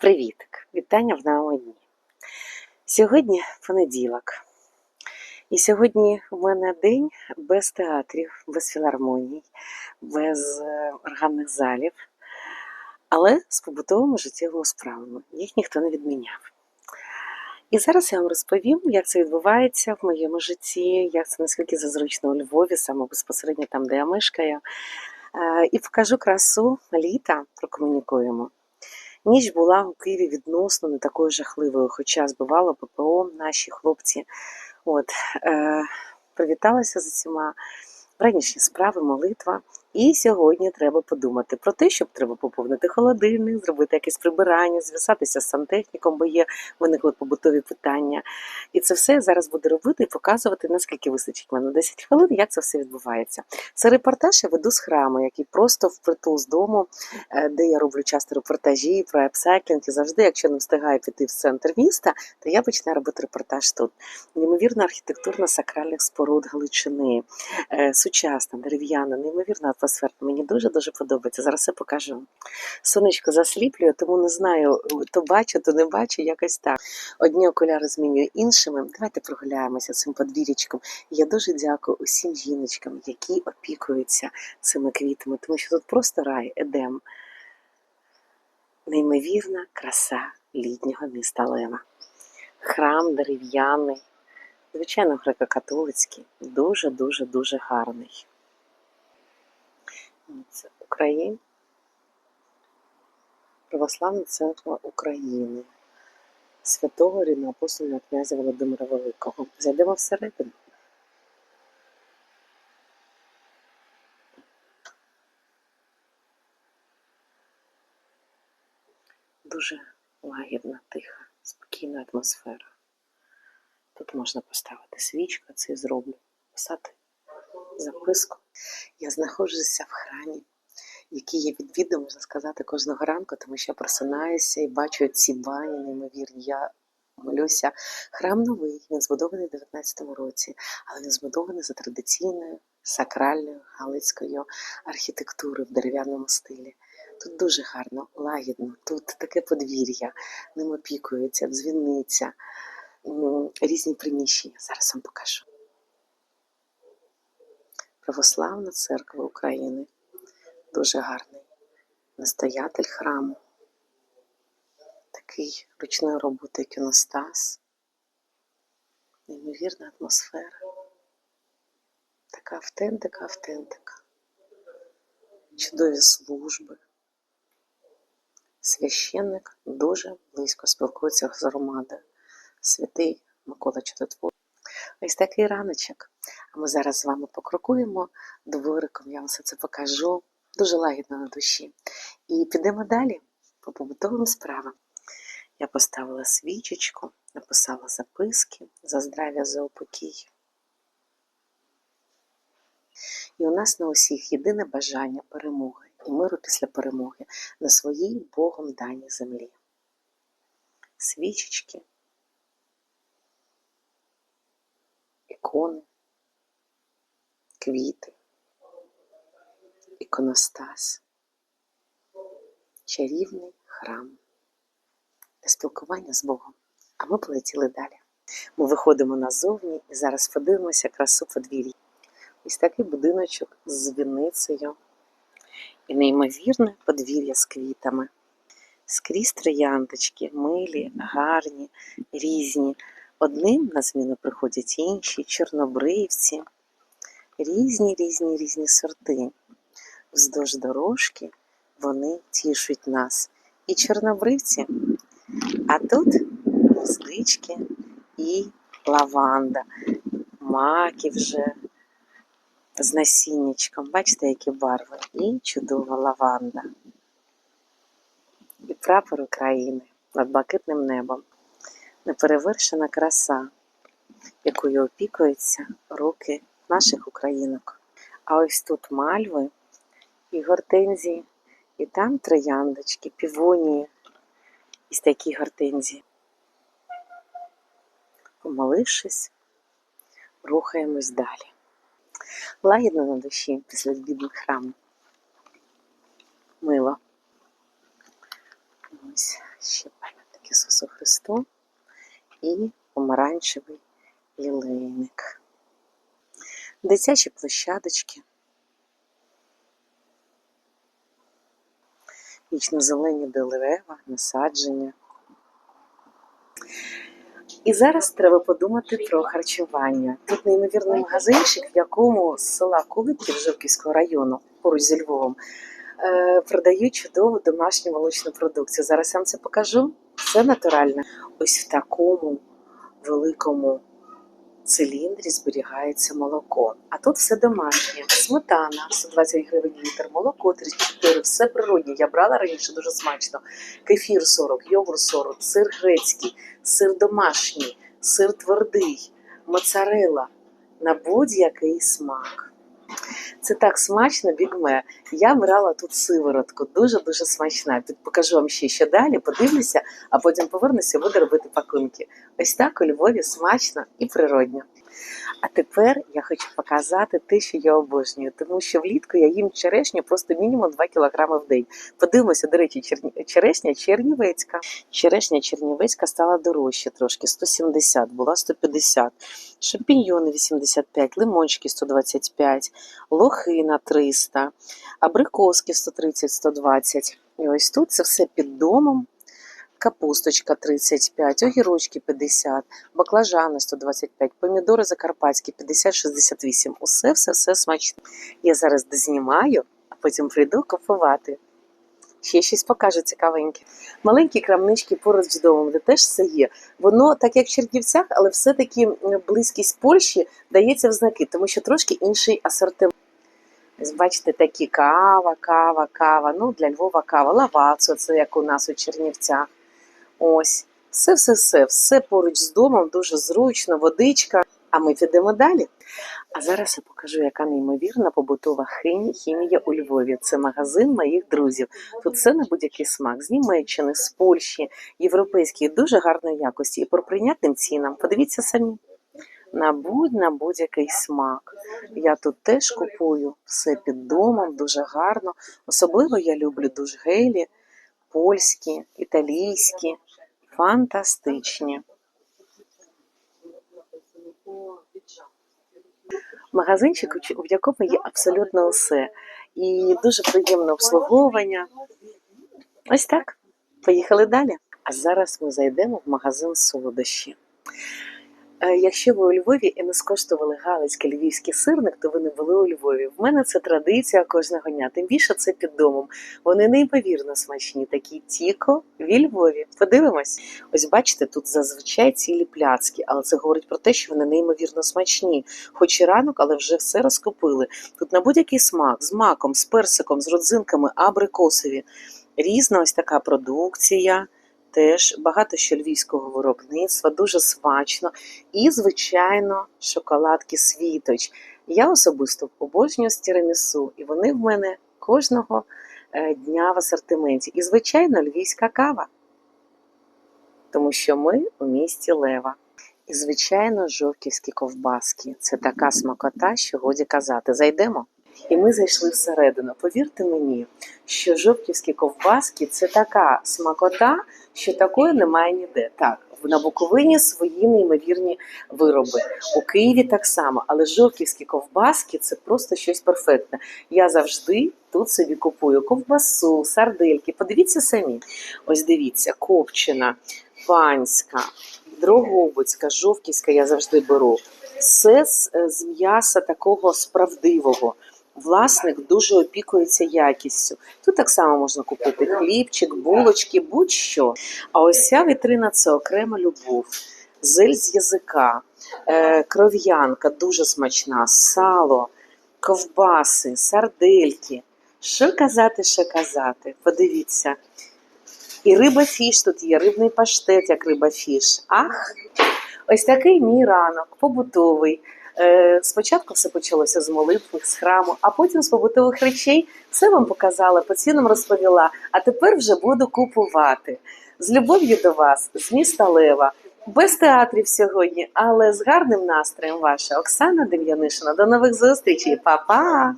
Привітик! Вітання в новому дні. Сьогодні понеділок. І сьогодні в мене день без театрів, без філармоній, без е, органних залів, але з побутовими життєвими справами. Їх ніхто не відміняв. І зараз я вам розповім, як це відбувається в моєму житті, як це наскільки це зручно у Львові, саме безпосередньо там, де я мешкаю. Е, І покажу красу літа, прокомунікуємо. Ніч була у Києві відносно не такою жахливою, хоча збивало ППО наші хлопці. От, е, привіталася з усіма. Ранішні справи, молитва. І сьогодні треба подумати про те, щоб треба поповнити холодильник, зробити якесь прибирання, зв'язатися з сантехніком, бо є виникли побутові питання. І це все я зараз буду робити і показувати, наскільки вистачить мене 10 хвилин, як це все відбувається. Це репортаж я веду з храму, який просто впритул з дому, е, де я роблю часто репортажі про апсайклінг. І завжди, якщо не встигаю піти в центр міста, то я починаю робити репортаж тут. Неймовірна архітектурна сакральних споруд Галичини, е, сучасна, дерев'яна, неймовірна атмосфера. Мені дуже дуже подобається. Зараз все покажу. Сонечко засліплює, тому не знаю, то бачу, то не бачу, якось так. Одні окуляри змінюю іншими. Давайте прогуляємося цим подвір'ячком. Я дуже дякую усім жіночкам, які опікуються цими квітами, тому що тут просто рай, едем. Неймовірна краса літнього міста Лева. Храм дерев'яний, звичайно, греко-католицький, дуже-дуже дуже гарний. Це Україна. Православна церква України. Святого рівноапостольного князя Володимира Великого. Зайдемо всередину. Дуже лагідна, тиха, спокійна атмосфера. Тут можна поставити свічку, це зроблю. Писати записку. Я знаходжуся в храмі, який я відвідую, можна сказати, кожного ранку, тому що я просинаюся і бачу ці бані неймовірні. Я молюся. Храм новий, він збудований в 19 році, але він збудований за традиційною сакральною галицькою архітектурою в дерев'яному стилі. Тут дуже гарно, лагідно, тут таке подвір'я, ним опікуються, дзвіниця, різні приміщення. Зараз вам покажу. Православна церква України. Дуже гарний настоятель храму. Такий ручної роботи іконостас. Неймовірна атмосфера. Така автентика, автентика. Чудові служби. Священник дуже близько спілкується з громадою. Святий Микола Чудотвор. Ось такий раночок. Ми зараз з вами покрокуємо двориком, я вам все це покажу. Дуже лагідно на душі. І підемо далі по побутовим справам. Я поставила свічечку, написала записки за здрав'я за упокій. І у нас на усіх єдине бажання перемоги і миру після перемоги на своїй Богом даній землі. Свічечки, ікони, квіти, іконостас, чарівний храм для спілкування з Богом. А ми полетіли далі. Ми виходимо назовні і зараз подивимося красу подвір'я. Ось такий будиночок з дзвіницею і неймовірне подвір'я з квітами. Скрізь трояндочки, милі, гарні, різні. Одним на зміну приходять інші, чорнобривці, різні, різні, різні сорти. Вздовж дорожки вони тішуть нас. І чорнобривці, а тут гвоздички і лаванда, маки вже з насіннячком. Бачите, які барви? І чудова лаванда. І прапор України над блакитним небом. Неперевершена краса, якою опікуються руки наших українок. А ось тут мальви і гортензії, і там трояндочки, півонії. Із такі гортензії. Помолившись, рухаємось далі. Лагідно на душі після бідних храму. Мило. Ось ще пам'ятник Ісусу Христу і помаранчевий лілейник. Дитячі площадочки. Вічно-зелені дерева, насадження. І зараз треба подумати про харчування. Тут неймовірний магазинчик, в якому з села Куликів Жовківського району, поруч зі Львовом, е, продають чудову домашню молочну продукцію. Зараз я вам це покажу. Все натуральне. Ось в такому великому циліндрі зберігається молоко. А тут все домашнє. Сметана 120 гривень літр, молоко 34, все природнє. Я брала раніше дуже смачно. Кефір 40, йогурт 40, сир грецький, сир домашній, сир твердий, моцарела на будь-який смак. Це так смачно, бігме. Я брала тут сиворотку, дуже-дуже смачна. Тут Покажу вам ще що далі, подивлюся, а потім повернуся, буду робити пакунки. Ось так у Львові смачно і природньо. А тепер я хочу показати те, що я обожнюю, тому що влітку я їм черешню просто мінімум 2 кг в день. Подивимося, до речі, черешня чернівецька. Черешня чернівецька стала дорожче трошки, 170, була 150. Шампіньйони 85, лимончики 125, лохина 300, абрикоски 130-120. І ось тут це все під домом. Капусточка 35, огірочки 50, баклажани 125, помідори закарпатські 50-68. Усе, все, все смачно. Я зараз дознімаю, а потім прийду купувати. Ще щось покажу цікавеньке. Маленькі крамнички поруч з домом, де теж все є. Воно так як в Чернівцях, але все-таки близькість Польщі дається в знаки, тому що трошки інший асортимент. Бачите, такі кава, кава, кава. Ну, для Львова кава, лавацо, це як у нас у Чернівцях. Ось, все, все, поруч з домом, дуже зручно, водичка. А ми підемо далі. А зараз я покажу, яка неймовірна побутова хімія у Львові. Це магазин моїх друзів. Тут все на будь-який смак з Німеччини, з Польщі, європейські, дуже гарної якості і по прийнятним цінам. Подивіться самі. На будь на будь-який смак. Я тут теж купую все під домом, дуже гарно. Особливо я люблю дуже гелі, польські, італійські, фантастичні. Магазинчик, в якому є абсолютно все. І дуже приємне обслуговування. Ось так. Поїхали далі. А зараз ми зайдемо в магазин солодощі. Е, Якщо ви у Львові і не скоштували галицький львівський сирник, то ви не були у Львові. В мене це традиція кожного дня. Тим більше це під домом. Вони неймовірно смачні, такі тіко в Львові. Подивимось. Ось бачите, тут зазвичай цілі пляцки, але це говорить про те, що вони неймовірно смачні. Хоч і ранок, але вже все розкупили. Тут на будь-який смак, з маком, з персиком, з родзинками, абрикосові. Різна ось така продукція. Теж багато що львівського виробництва, дуже смачно. І, звичайно, шоколадки світоч. Я особисто обожнюю з тірамісу, і вони в мене кожного е, дня в асортименті. І, звичайно, львівська кава. Тому що ми у місті Лева. І, звичайно, жовківські ковбаски. Це така смакота, що годі казати. Зайдемо. І ми зайшли всередину. Повірте мені, що жовківські ковбаски це така смакота, що такої немає ніде. Так, на Буковині свої неймовірні вироби. У Києві так само, але жовківські ковбаски це просто щось перфектне. Я завжди тут собі купую ковбасу, сардельки. Подивіться самі. Ось дивіться, копчена, панська, дрогобицька, жовківська я завжди беру. Все з, е, з м'яса такого справдивого. Власник дуже опікується якістю. Тут так само можна купити хлібчик, булочки, будь-що. А ось ця вітрина це окрема любов. Зель з язика, е, кров'янка дуже смачна, сало, ковбаси, сардельки. Що казати, що казати? Подивіться. І риба фіш тут є, рибний паштет, як риба фіш. Ах! Ось такий мій ранок, побутовий. Е, Спочатку все почалося з молитви, з храму, а потім з побутових речей все вам показала, по цінам розповіла. А тепер вже буду купувати. З любов'ю до вас, з міста Лева, без театрів сьогодні, але з гарним настроєм ваша Оксана Дем'янишина. До нових зустрічей, Па-па!